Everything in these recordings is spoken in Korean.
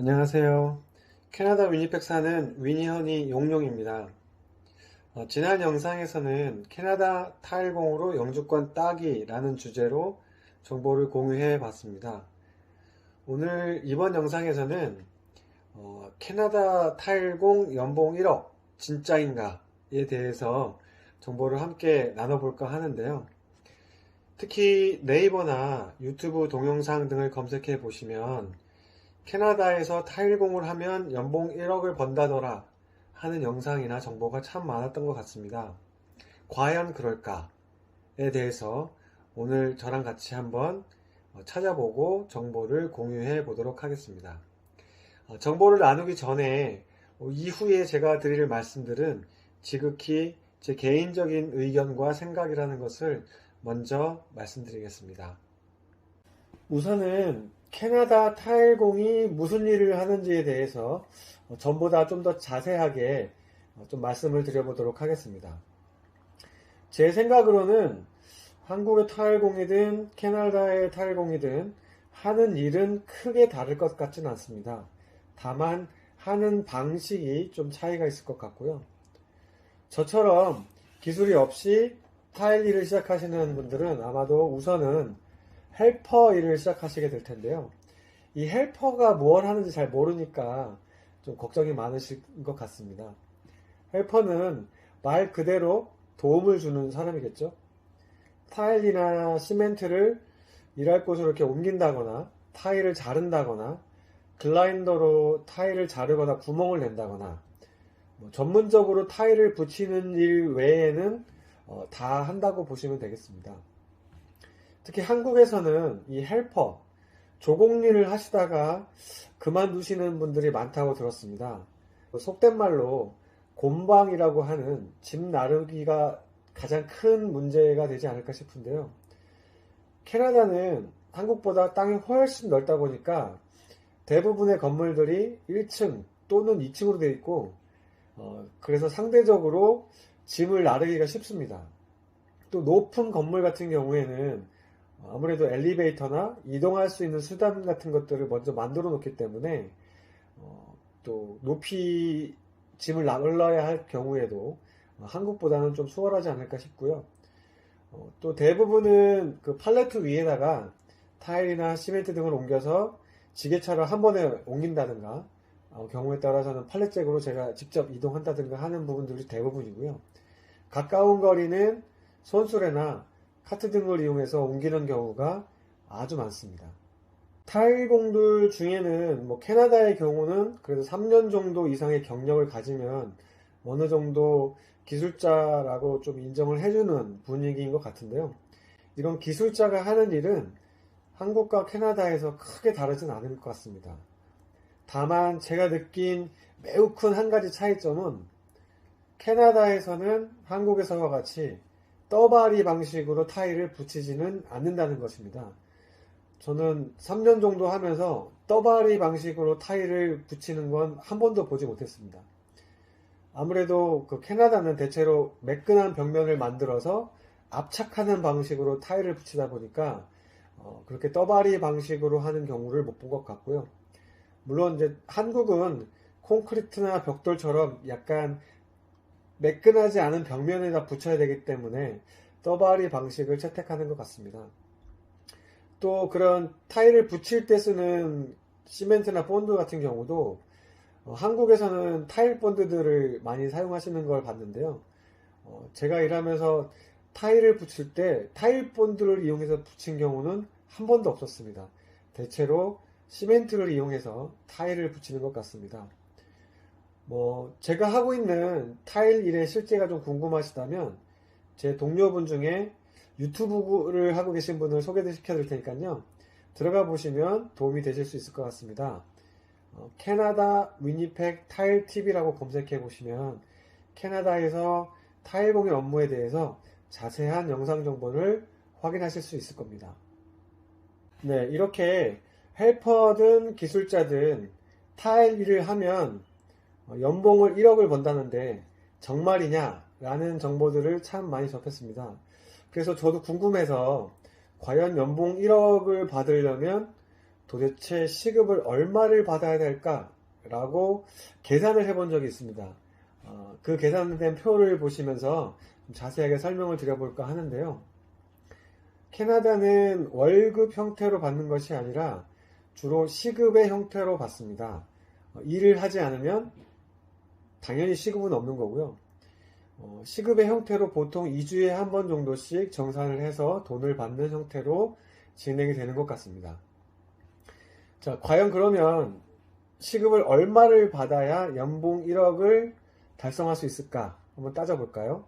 안녕하세요. 캐나다 위니펙 사는 위니허니 용용입니다. 어, 지난 영상에서는 캐나다 타일공으로 영주권 따기라는 주제로 정보를 공유해 봤습니다. 오늘 이번 영상에서는 어, 캐나다 타일공 연봉 1억 진짜인가에 대해서 정보를 함께 나눠볼까 하는데요. 특히 네이버나 유튜브 동영상 등을 검색해 보시면 캐나다에서 타일공을 하면 연봉 1억을 번다더라 하는 영상이나 정보가 참 많았던 것 같습니다. 과연 그럴까에 대해서 오늘 저랑 같이 한번 찾아보고 정보를 공유해 보도록 하겠습니다. 어, 정보를 나누기 전에 이후에 제가 드릴 말씀들은 지극히 제 개인적인 의견과 생각이라는 것을 먼저 말씀드리겠습니다. 우선은 캐나다 타일공이 무슨 일을 하는지에 대해서 전보다 좀 더 자세하게 좀 말씀을 드려보도록 하겠습니다. 제 생각으로는 한국의 타일공이든 캐나다의 타일공이든 하는 일은 크게 다를 것 같지는 않습니다. 다만 하는 방식이 좀 차이가 있을 것 같고요. 저처럼 기술이 없이 타일 일을 시작하시는 분들은 아마도 우선은 헬퍼 일을 시작하시게 될 텐데요. 이 헬퍼가 무엇 하는지 잘 모르니까 좀 걱정이 많으실 것 같습니다. 헬퍼는 말 그대로 도움을 주는 사람이겠죠. 타일이나 시멘트를 일할 곳으로 이렇게 옮긴다거나 타일을 자른다거나 글라인더로 타일을 자르거나 구멍을 낸다거나 뭐 전문적으로 타일을 붙이는 일 외에는 어, 다 한다고 보시면 되겠습니다. 특히 한국에서는 이 헬퍼, 조공 일을 하시다가 그만두시는 분들이 많다고 들었습니다. 속된 말로 곰방이라고 하는 집 나르기가 가장 큰 문제가 되지 않을까 싶은데요. 캐나다는 한국보다 땅이 훨씬 넓다 보니까 대부분의 건물들이 1층 또는 2층으로 되어 있고 어, 그래서 상대적으로 짐을 나르기가 쉽습니다. 또 높은 건물 같은 경우에는 아무래도 엘리베이터나 이동할 수 있는 수단 같은 것들을 먼저 만들어 놓기 때문에 어, 또 높이 짐을 나르러야 할 경우에도 한국보다는 좀 수월하지 않을까 싶고요. 어, 또 대부분은 그 팔레트 위에다가 타일이나 시멘트 등을 옮겨서 지게차를 한 번에 옮긴다든가 어, 경우에 따라서는 팔레잭으로 제가 직접 이동한다든가 하는 부분들이 대부분이고요. 가까운 거리는 손수레나 카트 등을 이용해서 옮기는 경우가 아주 많습니다. 타일공들 중에는 뭐 캐나다의 경우는 그래도 3년 정도 이상의 경력을 가지면 어느 정도 기술자라고 좀 인정을 해주는 분위기인 것 같은데요. 이런 기술자가 하는 일은 한국과 캐나다에서 크게 다르진 않을 것 같습니다. 다만 제가 느낀 매우 큰 한 가지 차이점은 캐나다에서는 한국에서와 같이 떠바리 방식으로 타일을 붙이지는 않는다는 것입니다. 저는 3년 정도 하면서 떠바리 방식으로 타일을 붙이는 건 한 번도 보지 못했습니다. 아무래도 그 캐나다는 대체로 매끈한 벽면을 만들어서 압착하는 방식으로 타일을 붙이다 보니까 어, 그렇게 떠바리 방식으로 하는 경우를 못 본 것 같고요. 물론 이제 한국은 콘크리트나 벽돌처럼 약간 매끈하지 않은 벽면에다 붙여야 되기 때문에 떠바리 방식을 채택하는 것 같습니다. 또 그런 타일을 붙일 때 쓰는 시멘트나 본드 같은 경우도 어, 한국에서는 타일 본드들을 많이 사용하시는 걸 봤는데요. 어, 제가 일하면서 타일을 붙일 때 타일 본드를 이용해서 붙인 경우는 한 번도 없었습니다. 대체로 시멘트를 이용해서 타일을 붙이는 것 같습니다. 뭐 제가 하고 있는 타일 일의 실제가 좀 궁금하시다면 제 동료분 중에 유튜브를 하고 계신 분을 소개시켜 드릴 테니까요. 들어가 보시면 도움이 되실 수 있을 것 같습니다. 어, 캐나다 위니펙 타일 TV라고 검색해 보시면 캐나다에서 타일공의 업무에 대해서 자세한 영상 정보를 확인하실 수 있을 겁니다. 네, 이렇게 헬퍼든 기술자든 타일 일을 하면 어, 연봉을 1억을 번다는데 정말이냐? 라는 정보들을 참 많이 접했습니다. 그래서 저도 궁금해서 과연 연봉 1억을 받으려면 도대체 시급을 얼마를 받아야 될까라고 계산을 해본 적이 있습니다. 어, 그 계산된 표를 보시면서 좀 자세하게 설명을 드려볼까 하는데요. 캐나다는 월급 형태로 받는 것이 아니라 주로 시급의 형태로 받습니다. 어, 일을 하지 않으면 당연히 시급은 없는 거고요. 어, 시급의 형태로 보통 2주에 한 번 정도씩 정산을 해서 돈을 받는 형태로 진행이 되는 것 같습니다. 자, 과연 그러면 시급을 얼마를 받아야 연봉 1억을 달성할 수 있을까? 한번 따져볼까요?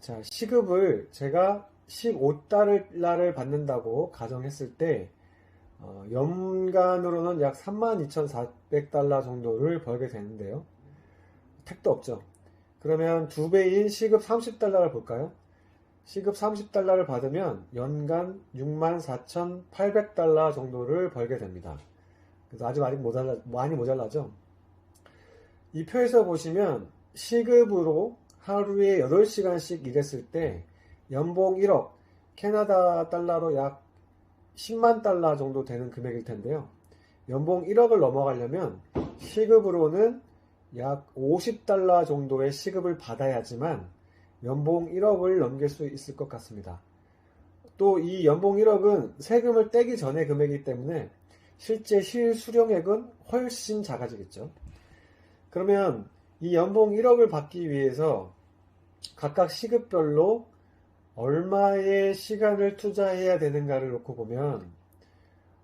자, 시급을 제가 15달러를 받는다고 가정했을 때, 어, 연간으로는 약 32,400달러 정도를 벌게 되는데요. 택도 없죠. 그러면 두 배인 시급 30달러를 볼까요? 시급 30달러를 받으면 연간 64,800달러 정도를 벌게 됩니다. 그래서 아주 많이 모자라, 많이 모자라죠? 이 표에서 보시면 시급으로 하루에 8시간씩 일했을 때 연봉 1억, 캐나다 달러로 약 10만 달러 정도 되는 금액일 텐데요. 연봉 1억을 넘어가려면 시급으로는 약 50달러 정도의 시급을 받아야지만 연봉 1억을 넘길 수 있을 것 같습니다. 또 이 연봉 1억은 세금을 떼기 전의 금액이기 때문에 실제 실수령액은 훨씬 작아지겠죠. 그러면 이 연봉 1억을 받기 위해서 각각 시급별로 얼마의 시간을 투자해야 되는가를 놓고 보면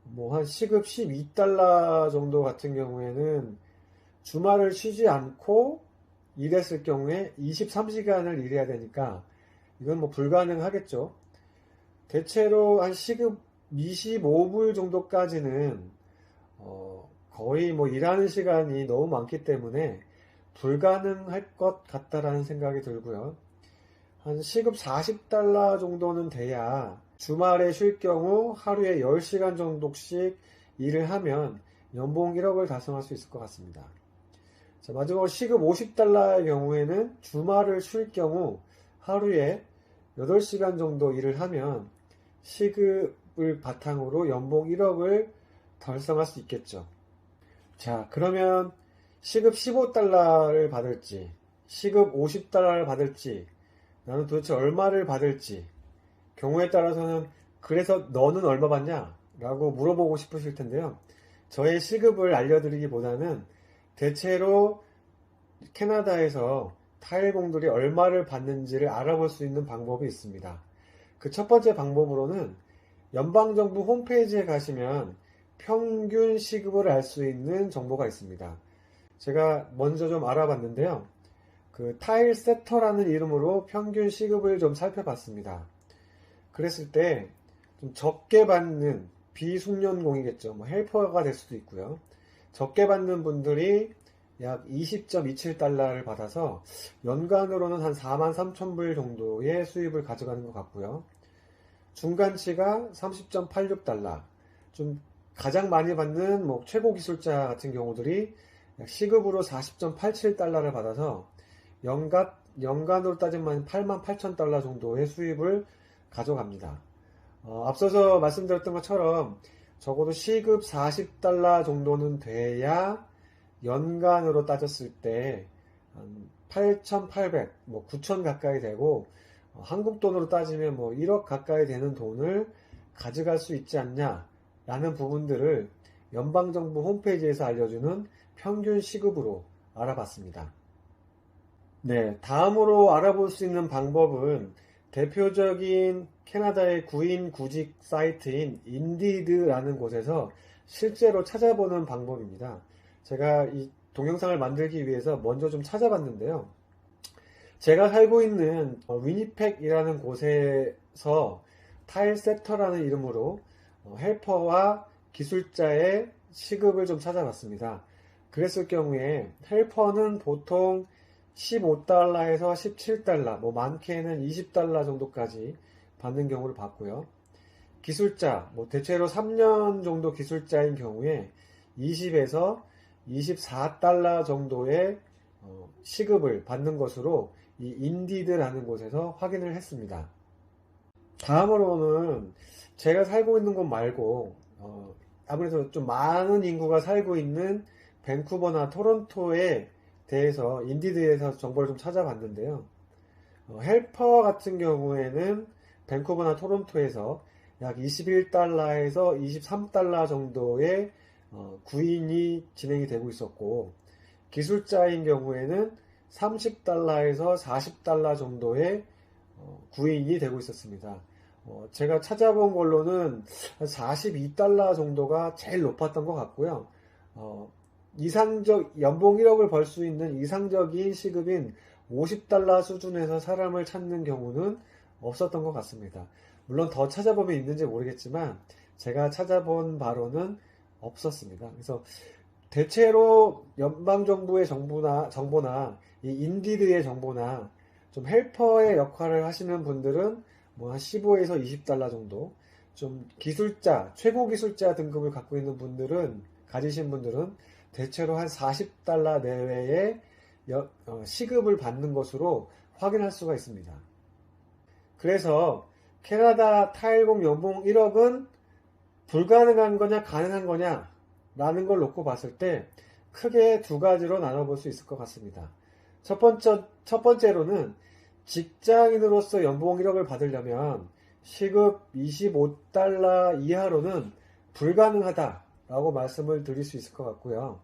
뭐 한 시급 12달러 정도 같은 경우에는 주말을 쉬지 않고 일했을 경우에 23시간을 일해야 되니까 이건 뭐 불가능하겠죠. 대체로 한 시급 25불 정도까지는 어 거의 뭐 일하는 시간이 너무 많기 때문에 불가능할 것 같다라는 생각이 들고요. 한 시급 40달러 정도는 돼야 주말에 쉴 경우 하루에 10시간 정도씩 일을 하면 연봉 1억을 달성할 수 있을 것 같습니다. 자, 마지막으로 시급 50달러의 경우에는 주말을 쉴 경우 하루에 8시간 정도 일을 하면 시급을 바탕으로 연봉 1억을 달성할 수 있겠죠. 자, 그러면 시급 15달러를 받을지, 시급 50달러를 받을지, 나는 도대체 얼마를 받을지, 경우에 따라서는 그래서 너는 얼마 받냐? 라고 물어보고 싶으실 텐데요. 저의 시급을 알려드리기보다는 대체로 캐나다에서 타일공들이 얼마를 받는지를 알아볼 수 있는 방법이 있습니다. 그 첫 번째 방법으로는 연방정부 홈페이지에 가시면 평균 시급을 알 수 있는 정보가 있습니다. 제가 먼저 좀 알아봤는데요. 그 타일 세터라는 이름으로 평균 시급을 좀 살펴봤습니다. 그랬을 때 좀 적게 받는 비숙련공이겠죠. 뭐 헬퍼가 될 수도 있고요. 적게 받는 분들이 약 20.27달러를 받아서 연간으로는 한 4만 3천 불 정도의 수입을 가져가는 것 같고요. 중간치가 30.86달러. 좀 가장 많이 받는 뭐 최고 기술자 같은 경우들이 약 시급으로 40.87달러를 받아서 연간, 연간으로 따지면 8만 8천 달러 정도의 수입을 가져갑니다. 어, 앞서서 말씀드렸던 것처럼 적어도 시급 40달러 정도는 돼야 연간으로 따졌을 때 8,800, 뭐 9,000 가까이 되고 어, 한국 돈으로 따지면 뭐 1억 가까이 되는 돈을 가져갈 수 있지 않냐라는 부분들을 연방정부 홈페이지에서 알려주는 평균 시급으로 알아봤습니다. 네, 다음으로 알아볼 수 있는 방법은 대표적인 캐나다의 구인 구직 사이트인 인디드라는 곳에서 실제로 찾아보는 방법입니다. 제가 이 동영상을 만들기 위해서 먼저 좀 찾아봤는데요. 제가 살고 있는 어, 위니펙이라는 곳에서 타일 섹터라는 이름으로 어, 헬퍼와 기술자의 시급을 좀 찾아봤습니다. 그랬을 경우에 헬퍼는 보통 15달러에서 17달러, 뭐 많게는 20달러 정도까지 받는 경우를 봤고요. 기술자, 뭐 대체로 3년 정도 기술자인 경우에 20에서 24달러 정도의 어, 시급을 받는 것으로 이 인디드라는 곳에서 확인을 했습니다. 다음으로는 제가 살고 있는 곳 말고 어, 아무래도 좀 많은 인구가 살고 있는 밴쿠버나 토론토에 대해서 인디드에서 정보를 좀 찾아봤는데요. 어, 헬퍼 같은 경우에는 밴쿠버나 토론토에서 약 21달러에서 23달러 정도의 어, 구인이 진행이 되고 있었고 기술자인 경우에는 30달러에서 40달러 정도의 어, 구인이 되고 있었습니다. 어, 제가 찾아본 걸로는 42달러 정도가 제일 높았던 것 같고요. 어, 이상적 연봉 1억을 벌 수 있는 이상적인 시급인 50달러 수준에서 사람을 찾는 경우는 없었던 것 같습니다. 물론 더 찾아보면 있는지 모르겠지만 제가 찾아본 바로는 없었습니다. 그래서 대체로 연방 정부의 정보나, 정보나 이 인디드의 정보나 좀 헬퍼의 역할을 하시는 분들은 뭐 한 15에서 20달러 정도 좀 기술자, 최고 기술자 등급을 갖고 있는 분들은 가지신 분들은 대체로 한 40달러 내외의 여- 어, 시급을 받는 것으로 확인할 수가 있습니다. 그래서 캐나다 타일공 연봉 1억은 불가능한 거냐 가능한 거냐 라는 걸 놓고 봤을 때 크게 두 가지로 나눠볼 수 있을 것 같습니다. 첫 번째, 첫 번째로는 직장인으로서 연봉 1억을 받으려면 시급 25달러 이하로는 불가능하다라고 말씀을 드릴 수 있을 것 같고요.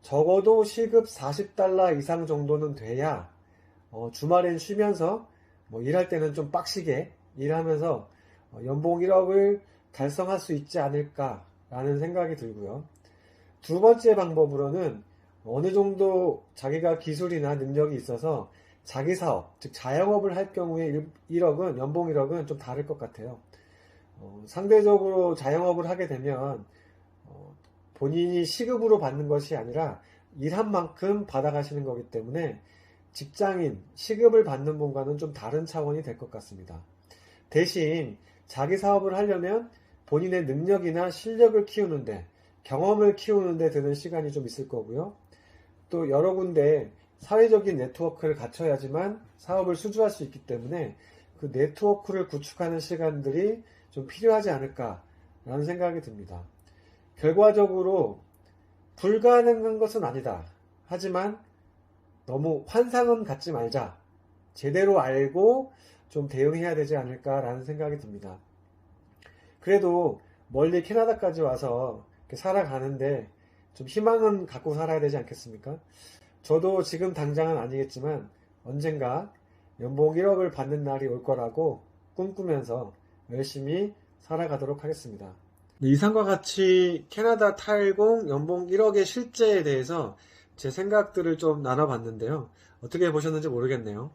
적어도 시급 40달러 이상 정도는 돼야 어, 주말엔 쉬면서 뭐 일할 때는 좀 빡시게 일하면서 어, 연봉 1억을 달성할 수 있지 않을까라는 생각이 들고요. 두 번째 방법으로는 어느 정도 자기가 기술이나 능력이 있어서 자기 사업, 즉 자영업을 할 경우에 1억은 연봉 1억은 좀 다를 것 같아요. 어, 상대적으로 자영업을 하게 되면 어, 본인이 시급으로 받는 것이 아니라 일한 만큼 받아가시는 거기 때문에 직장인, 시급을 받는 분과는 좀 다른 차원이 될 것 같습니다. 대신 자기 사업을 하려면 본인의 능력이나 실력을 키우는데, 경험을 키우는데 드는 시간이 좀 있을 거고요. 또 여러 군데 사회적인 네트워크를 갖춰야지만 사업을 수주할 수 있기 때문에 그 네트워크를 구축하는 시간들이 좀 필요하지 않을까라는 생각이 듭니다. 결과적으로 불가능한 것은 아니다. 하지만 너무 환상은 갖지 말자. 제대로 알고 좀 대응해야 되지 않을까라는 생각이 듭니다. 그래도 멀리 캐나다까지 와서 살아가는데 좀 희망은 갖고 살아야 되지 않겠습니까? 저도 지금 당장은 아니겠지만 언젠가 연봉 1억을 받는 날이 올 거라고 꿈꾸면서 열심히 살아가도록 하겠습니다. 이상과 같이 캐나다 탈공 연봉 1억의 실제에 대해서 제 생각들을 좀 나눠봤는데요. 어떻게 보셨는지 모르겠네요.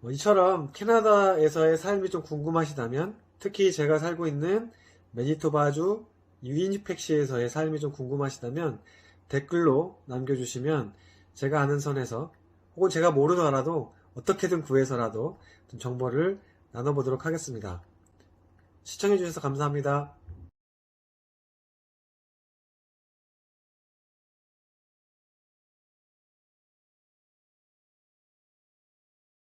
뭐 이처럼 캐나다에서의 삶이 좀 궁금하시다면 특히 제가 살고 있는 매니토바주 위니펙시에서의 삶이 좀 궁금하시다면 댓글로 남겨주시면 제가 아는 선에서 혹은 제가 모르더라도 어떻게든 구해서라도 좀 정보를 나눠보도록 하겠습니다. 시청해주셔서 감사합니다.